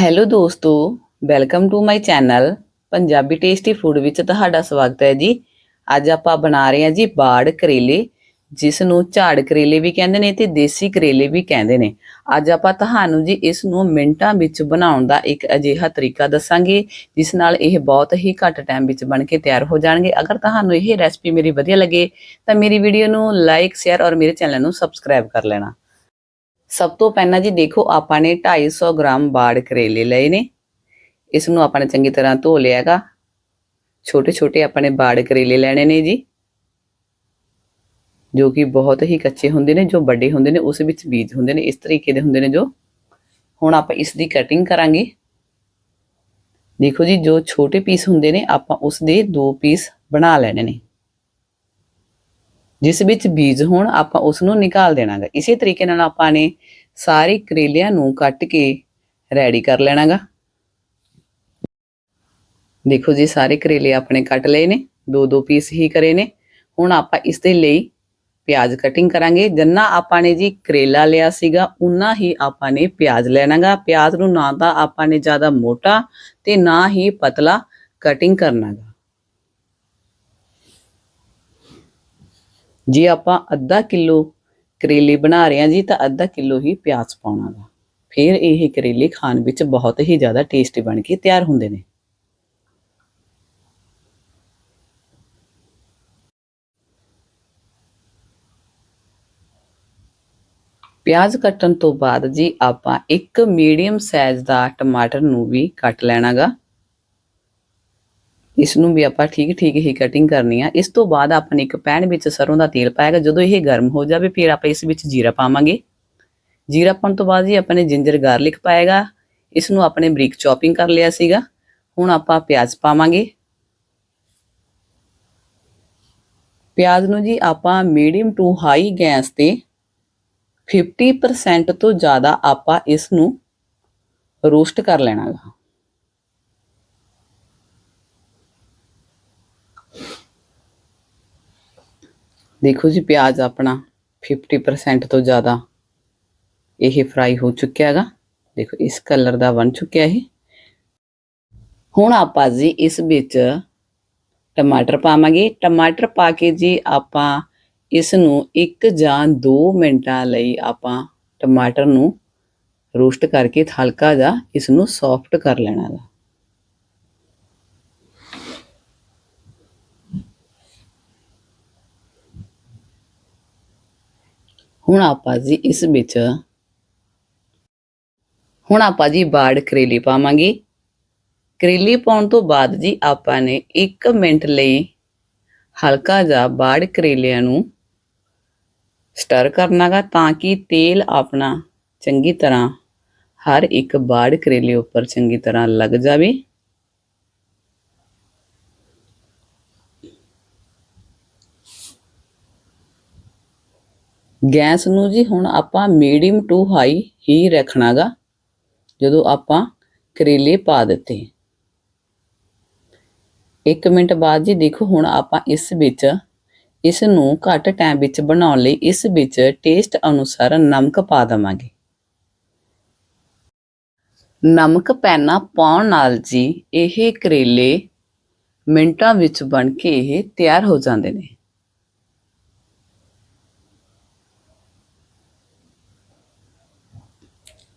Hello ਦੋਸਤੋ welcome to my channel Punjabi tasty food ਵਿੱਚ ਤੁਹਾਡਾ ਸਵਾਗਤ ਹੈ ਜੀ। ਅੱਜ ਆਪਾਂ ਬਣਾ ਰਹੇ ਹਾਂ ਜੀ ਬਾੜ ਕਰੇਲੇ ਜਿਸ ਨੂੰ ਝਾੜ ਕਰੇਲੇ ਵੀ ਕਹਿੰਦੇ ਨੇ ਤੇ ਦੇਸੀ ਕਰੇਲੇ ਵੀ ਕਹਿੰਦੇ ਨੇ। ਅੱਜ ਆਪਾਂ ਤੁਹਾਨੂੰ ਜੀ ਇਸ ਨੂੰ ਮਿੰਟਾਂ ਵਿੱਚ ਬਣਾਉਣ ਦਾ ਇੱਕ ਅਜਿਹਾ ਤਰੀਕਾ ਦੱਸਾਂਗੇ, ਜਿਸ ਨਾਲ ਇਹ ਬਹੁਤ ਹੀ ਘੱਟ ਟਾਈਮ ਵਿੱਚ ਬਣ ਕੇ ਤਿਆਰ ਹੋ ਜਾਣਗੇ। ਅਗਰ ਤੁਹਾਨੂੰ ਇਹ ਰੈਸਪੀ ਮੇਰੀ ਵਧੀਆ ਲੱਗੇ, ਤਾਂ ਮੇਰੀ ਵੀਡੀਓ ਨੂੰ ਲਾਈਕ ਸ਼ੇਅਰ ਔਰ ਮੇਰੇ ਚੈਨਲ ਨੂੰ ਸਬਸਕ੍ਰਾਈਬ ਕਰ ਲੈਣਾ। ਸਭ ਤੋਂ ਪਹਿਲਾਂ ਜੀ ਦੇਖੋ, ਆਪਾਂ ਨੇ 250 ਗ੍ਰਾਮ ਬਾੜ ਕਰੇਲੇ ਲਏ ਨੇ। ਇਸ ਨੂੰ ਆਪਾਂ ਨੇ ਚੰਗੀ ਤਰ੍ਹਾਂ ਧੋ ਲਿਆਗਾ ਛੋਟੇ ਛੋਟੇ ਆਪਾਂ ਨੇ ਬਾੜ ਕਰੇਲੇ ਲੈਣੇ ਨੇ ਜੀ। ਜੋ ਕਿ ਬਹੁਤ ਹੀ ਕੱਚੇ ਹੁੰਦੇ ਨੇ, ਜੋ ਵੱਡੇ ਹੁੰਦੇ ਨੇ, ਉਸ ਵਿੱਚ ਬੀਜ ਹੁੰਦੇ ਨੇ, ਇਸ ਤਰੀਕੇ ਦੇ ਹੁੰਦੇ ਨੇ ਜੋ। ਹੁਣ ਆਪਾਂ ਇਸ ਦੀ ਕਟਿੰਗ ਕਰਾਂਗੇ। ਦੇਖੋ ਜੀ, ਜੋ ਛੋਟੇ ਪੀਸ ਹੁੰਦੇ ਨੇ, ਆਪਾਂ ਉਸ ਦੇ ਦੋ ਪੀਸ ਬਣਾ ਲੈਣੇ ਨੇ। ਜਿਸ ਵਿੱਚ ਬੀਜ ਹੋਣ ਆਪਾਂ ਉਸ ਨੂੰ ਨਿਕਾਲ ਦੇਣਾਗਾ। ਇਸੇ ਤਰੀਕੇ ਨਾਲ ਆਪਾਂ ਨੇ ਸਾਰੇ ਕਰੇਲਿਆਂ ਨੂੰ ਕੱਟ ਕੇ ਰੈਡੀ ਕਰ ਲੈਣਾਗਾ। ਦੇਖੋ ਜੀ, ਸਾਰੇ ਕਰੇਲੇ ਆਪਣੇ ਕੱਟ ਲਏ ਨੇ, ਦੋ ਦੋ ਪੀਸ ਹੀ ਕਰੇ ਨੇ। ਹੁਣ ਆਪਾਂ ਇਸ ਦੇ ਲਈ ਪਿਆਜ਼ ਕਟਿੰਗ ਕਰਾਂਗੇ। ਜਿੰਨਾ ਆਪਾਂ ਨੇ ਜੀ ਕਰੇਲਾ ਲਿਆ ਸੀਗਾ ਉਨਾ ਹੀ ਆਪਾਂ ਨੇ ਪਿਆਜ਼ ਲੈਣਾਗਾ। ਪਿਆਜ਼ ਨੂੰ ਨਾ ਤਾਂ ਆਪਾਂ ਨੇ ਜ਼ਿਆਦਾ ਮੋਟਾ ਤੇ ਨਾ ਹੀ ਪਤਲਾ ਕਟਿੰਗ ਕਰਨਾਗਾ। ਜੇ ਆਪਾਂ ਅੱਧਾ ਕਿਲੋ ਕਰੇਲੇ ਬਣਾ ਰਹੇ ਹਾਂ ਜੀ ਤਾਂ ਅੱਧਾ ਕਿਲੋ ਹੀ ਪਿਆਜ਼ ਪਾਉਣਾ ਪਾਉਣਾਗਾ ਫਿਰ ਇਹ ਕਰੇਲੇ ਖਾਣ ਵਿੱਚ ਬਹੁਤ ਹੀ ਜ਼ਿਆਦਾ ਟੇਸਟੀ ਬਣ ਕੇ ਤਿਆਰ ਹੁੰਦੇ ਨੇ। ਪਿਆਜ਼ ਕੱਟਣ ਤੋਂ ਬਾਅਦ ਜੀ ਆਪਾਂ ਇੱਕ ਮੀਡੀਅਮ ਸਾਈਜ਼ ਦਾ ਟਮਾਟਰ ਨੂੰ ਵੀ ਕੱਟ ਲੈਣਾਗਾ। ਇਸ ਨੂੰ ਵੀ ਆਪਾਂ ਠੀਕ ਠੀਕ ਹੀ ਕਟਿੰਗ ਕਰਨੀ ਆ। ਇਸ ਤੋਂ ਬਾਅਦ ਆਪਾਂ ਨੇ ਇੱਕ ਪੈਨ ਵਿੱਚ ਸਰੋਂ ਦਾ ਤੇਲ ਪਾਏਗਾ ਜਦੋਂ ਇਹ ਗਰਮ ਹੋ ਜਾਵੇ, ਫਿਰ ਆਪਾਂ ਇਸ ਵਿੱਚ ਜੀਰਾ ਪਾਵਾਂਗੇ। ਜੀਰਾ ਪਾਉਣ ਤੋਂ ਬਾਅਦ ਜੀ ਆਪਾਂ ਨੇ ਜਿੰਜਰ ਗਾਰਲਿਕ ਪਾਏਗਾ ਇਸ ਨੂੰ ਆਪਣੇ ਬਰੀਕ ਚੌਪਿੰਗ ਕਰ ਲਿਆ ਸੀਗਾ। ਹੁਣ ਆਪਾਂ ਪਿਆਜ਼ ਪਾਵਾਂਗੇ। ਪਿਆਜ਼ ਨੂੰ ਜੀ ਆਪਾਂ ਮੀਡੀਅਮ ਟੂ ਹਾਈ ਗੈਸ ਤੇ 50% ਤੋਂ ਜ਼ਿਆਦਾ ਆਪਾਂ ਇਸ ਨੂੰ ਰੋਸਟ ਕਰ ਲੈਣਾਗਾ ਦੇਖੋ ਜੀ, ਪਿਆਜ਼ ਆਪਣਾ 50% ਤੋਂ ਜ਼ਿਆਦਾ ਇਹ ਫਰਾਈ ਹੋ ਚੁੱਕਿਆ ਹੈਗਾ। ਦੇਖੋ, ਇਸ ਕਲਰ ਦਾ ਬਣ ਚੁੱਕਿਆ ਇਹ। ਹੁਣ ਆਪਾਂ ਜੀ ਇਸ ਵਿੱਚ ਟਮਾਟਰ ਪਾਵਾਂਗੇ। ਟਮਾਟਰ ਪਾ ਕੇ ਜੀ ਆਪਾਂ ਇਸ ਨੂੰ 1 ਜਾਂ 2 ਮਿੰਟਾਂ ਲਈ ਆਪਾਂ ਟਮਾਟਰ ਨੂੰ ਰੋਸਟ ਕਰਕੇ ਹਲਕਾ ਜਿਹਾ ਇਸ ਨੂੰ ਸੌਫਟ ਕਰ ਲੈਣਾ ਹੈ ਹੁਣ ਆਪਾਂ ਜੀ ਇਸ ਵਿੱਚ ਹੁਣ ਆਪਾਂ ਜੀ ਬਾੜ ਕਰੇਲੀ ਪਾਵਾਂਗੇ। ਕਰੇਲੀ ਪਾਉਣ ਤੋਂ ਬਾਅਦ ਜੀ ਆਪਾਂ ਨੇ 1 ਮਿੰਟ ਲਈ ਹਲਕਾ ਜਿਹਾ ਬਾੜ ਕਰੇਲਿਆਂ ਨੂੰ ਸਟਰ ਕਰਨਾਗਾ ਤਾਂ ਕਿ ਤੇਲ ਆਪਣਾ ਚੰਗੀ ਤਰ੍ਹਾਂ ਹਰ ਇੱਕ ਬਾੜ ਕਰੇਲੇ ਉੱਪਰ ਚੰਗੀ ਤਰ੍ਹਾਂ ਲੱਗ ਜਾਵੇ। ਗੈਸ ਨੂੰ ਜੀ ਹੁਣ ਆਪਾਂ ਮੀਡੀਅਮ ਟੂ ਹਾਈ ਹੀ ਰੱਖਣਾਗਾ, ਜਦੋਂ ਆਪਾਂ ਕਰੇਲੇ ਪਾ ਦਿੱਤੇ। 1 ਮਿੰਟ ਬਾਅਦ ਜੀ ਦੇਖੋ ਹੁਣ ਆਪਾਂ ਇਸ ਵਿੱਚ, ਇਸ ਨੂੰ ਘੱਟ ਟਾਈਮ ਵਿੱਚ ਬਣਾਉਣ ਲਈ ਇਸ ਵਿੱਚ ਟੇਸਟ ਅਨੁਸਾਰ ਨਮਕ ਪਾ ਦਵਾਂਗੇ। ਨਮਕ ਪੈਣਾ ਪਾਉਣ ਨਾਲ ਜੀ ਇਹ ਕਰੇਲੇ ਮਿੰਟਾਂ ਵਿੱਚ ਬਣ ਕੇ ਇਹ ਤਿਆਰ ਹੋ ਜਾਂਦੇ ਨੇ।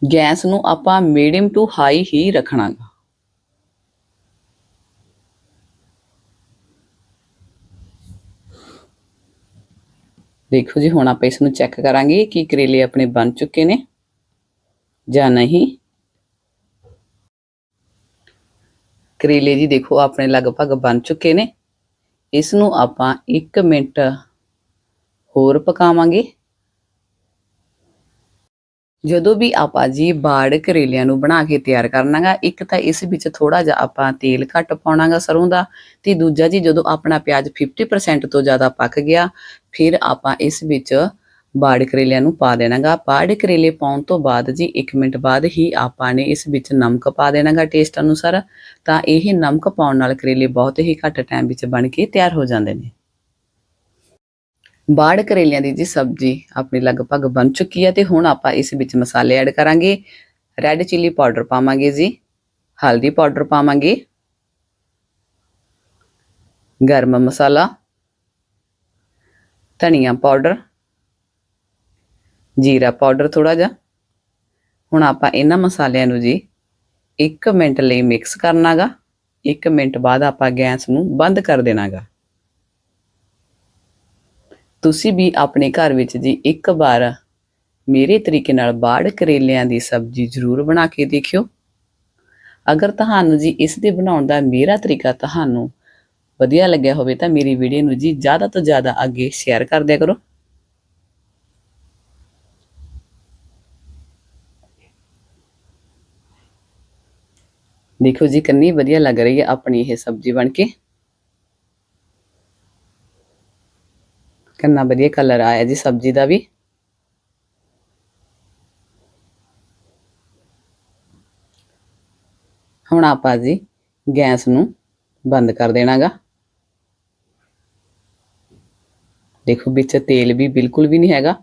ਗੈਸ ਨੂੰ ਆਪਾਂ ਮੀਡੀਅਮ ਟੂ ਹਾਈ ਹੀ ਰੱਖਣਾਗਾ। ਦੇਖੋ ਜੀ, ਹੁਣ ਆਪਾਂ ਇਸ ਨੂੰ ਚੈੱਕ ਕਰਾਂਗੇ ਕਿ ਕਰੇਲੇ ਆਪਣੇ ਬਣ ਚੁੱਕੇ ਨੇ ਜਾਂ ਨਹੀਂ। ਕਰੇਲੇ ਜੀ, ਦੇਖੋ, ਆਪਣੇ ਲਗਭਗ ਬਣ ਚੁੱਕੇ ਨੇ। ਇਸ ਨੂੰ ਆਪਾਂ 1 ਮਿੰਟ ਹੋਰ ਪਕਾਵਾਂਗੇ। ਜਦੋਂ ਵੀ ਆਪਾਂ ਜੀ ਬਾੜ ਕਰੇਲਿਆਂ ਨੂੰ ਬਣਾ ਕੇ ਤਿਆਰ ਕਰਨਾਗਾ, ਇੱਕ ਤਾਂ ਇਸ ਵਿੱਚ ਥੋੜਾ ਜਿਹਾ ਆਪਾਂ ਤੇਲ ਘੱਟ ਪਾਉਣਾਗਾ ਸਰੋਂ ਦਾ ਤੇ ਦੂਜਾ ਜੀ ਜਦੋਂ ਆਪਣਾ ਪਿਆਜ਼ 50% ਤੋਂ ਜ਼ਿਆਦਾ ਪੱਕ ਗਿਆ, ਫਿਰ ਆਪਾਂ ਇਸ ਵਿੱਚ ਬਾੜ ਕਰੇਲਿਆਂ ਨੂੰ ਪਾ ਦੇਣਾਗਾ। ਬਾੜ ਕਰੇਲੇ ਪਾਉਣ ਤੋਂ ਬਾਅਦ ਜੀ 1 ਮਿੰਟ ਬਾਅਦ ਹੀ ਆਪਾਂ ਨੇ ਇਸ ਵਿੱਚ ਨਮਕ ਪਾ ਦੇਣਾਗਾ ਟੇਸਟ ਅਨੁਸਾਰ, ਤਾਂ ਇਹ ਨਮਕ ਪਾਉਣ ਨਾਲ ਕਰੇਲੇ ਬਹੁਤ ਹੀ ਘੱਟ ਟਾਈਮ ਵਿੱਚ ਬਣ ਕੇ ਤਿਆਰ ਹੋ ਜਾਂਦੇ ਨੇ। ਬਾੜ ਕਰੇਲਿਆਂ ਦੀ ਜੀ ਸਬਜ਼ੀ ਆਪਣੀ ਲਗਭਗ ਬਣ ਚੁੱਕੀ ਹੈ ਤੇ ਹੁਣ ਆਪਾਂ ਇਸ ਵਿੱਚ ਮਸਾਲੇ ਐਡ ਕਰਾਂਗੇ। ਰੈੱਡ ਚਿੱਲੀ ਪਾਊਡਰ ਪਾਵਾਂਗੇ ਜੀ, ਹਲਦੀ ਪਾਊਡਰ ਪਾਵਾਂਗੇ, ਗਰਮ ਮਸਾਲਾ, ਧਨੀਆ ਪਾਊਡਰ ਜੀਰਾ ਪਾਊਡਰ ਥੋੜਾ ਜਿਹਾ। ਹੁਣ ਆਪਾਂ ਇਹਨਾਂ ਮਸਾਲਿਆਂ ਨੂੰ ਜੀ 1 ਮਿੰਟ ਲਈ ਮਿਕਸ ਕਰਨਾਗਾ 1 ਮਿੰਟ ਬਾਅਦ ਆਪਾਂ ਗੈਸ ਨੂੰ ਬੰਦ ਕਰ ਦੇਣਾਗਾ। ਤੁਸੀਂ ਵੀ ਆਪਣੇ ਘਰ ਵਿੱਚ ਜੀ ਇੱਕ ਵਾਰ ਮੇਰੇ ਤਰੀਕੇ ਨਾਲ ਬਾੜ ਕਰੇਲਿਆਂ ਦੀ ਸਬਜ਼ੀ ਜ਼ਰੂਰ ਬਣਾ ਕੇ ਦੇਖਿਓ। ਅਗਰ ਤੁਹਾਨੂੰ ਜੀ ਇਸ ਦੇ ਬਣਾਉਣ ਦਾ ਮੇਰਾ ਤਰੀਕਾ ਤੁਹਾਨੂੰ ਵਧੀਆ ਲੱਗਿਆ ਹੋਵੇ ਤਾਂ ਮੇਰੀ ਵੀਡੀਓ ਨੂੰ ਜੀ ਜ਼ਿਆਦਾ ਤੋਂ ਜ਼ਿਆਦਾ ਅੱਗੇ ਸ਼ੇਅਰ ਕਰ ਦਿਆ ਕਰੋ। ਦੇਖੋ ਜੀ ਕਿੰਨੀ ਵਧੀਆ ਲੱਗ ਰਹੀ ਹੈ ਆਪਣੀ ਇਹ ਸਬਜ਼ੀ ਬਣ ਕੇ। ਕਿੰਨਾ ਵਧੀਆ ਕਲਰ ਆਇਆ ਜੀ, ਸਬਜ਼ੀ ਦਾ ਵੀ। ਹੁਣ ਆਪਾਂ ਜੀ ਗੈਸ ਨੂੰ ਬੰਦ ਕਰ ਦੇਣਾਗਾ। ਦੇਖੋ ਵਿੱਚ ਤੇਲ ਵੀ ਬਿਲਕੁਲ ਵੀ ਨਹੀਂ ਹੈਗਾ।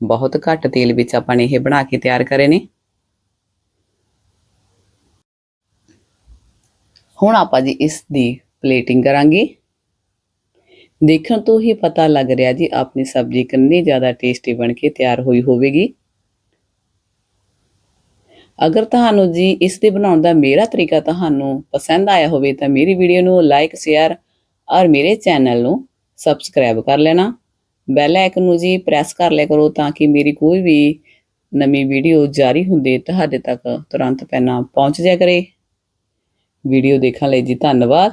ਬਹੁਤ ਘੱਟ ਤੇਲ ਵਿੱਚ ਆਪਾਂ ਨੇ ਇਹ ਬਣਾ ਕੇ ਤਿਆਰ ਕਰੇ ਨੇ। ਹੁਣ ਆਪਾਂ ਜੀ ਇਸ ਦੀ ਪਲੇਟਿੰਗ ਕਰਾਂਗੇ। ਦੇਖਣ ਤੋਂ ਹੀ ਪਤਾ ਲੱਗ ਰਿਹਾ ਜੀ ਆਪਣੀ ਸਬਜ਼ੀ ਕਿੰਨੀ ਜ਼ਿਆਦਾ ਟੇਸਟੀ ਬਣ ਕੇ ਤਿਆਰ ਹੋਈ ਹੋਵੇਗੀ। ਅਗਰ ਤੁਹਾਨੂੰ ਜੀ ਇਸ ਦੇ ਬਣਾਉਣ ਦਾ ਮੇਰਾ ਤਰੀਕਾ ਤੁਹਾਨੂੰ ਪਸੰਦ ਆਇਆ ਹੋਵੇ ਤਾਂ ਮੇਰੀ ਵੀਡੀਓ ਨੂੰ ਲਾਈਕ ਸ਼ੇਅਰ ਔਰ ਮੇਰੇ ਚੈਨਲ ਨੂੰ ਸਬਸਕ੍ਰਾਈਬ ਕਰ ਲੈਣਾ। ਬੈਲ ਆਈਕਨ ਨੂੰ ਜੀ ਪ੍ਰੈਸ ਕਰ ਲਿਆ ਕਰੋ ਤਾਂ ਕਿ ਮੇਰੀ ਕੋਈ ਵੀ ਨਵੀਂ ਵੀਡੀਓ ਜਾਰੀ ਹੁੰਦੇ ਤੁਹਾਡੇ ਤੱਕ ਤੁਰੰਤ ਪਹਿਲਾਂ ਪਹੁੰਚ ਜਾਇਆ ਕਰੇ। ਵੀਡੀਓ ਦੇਖਣ ਲਈ ਜੀ ਧੰਨਵਾਦ।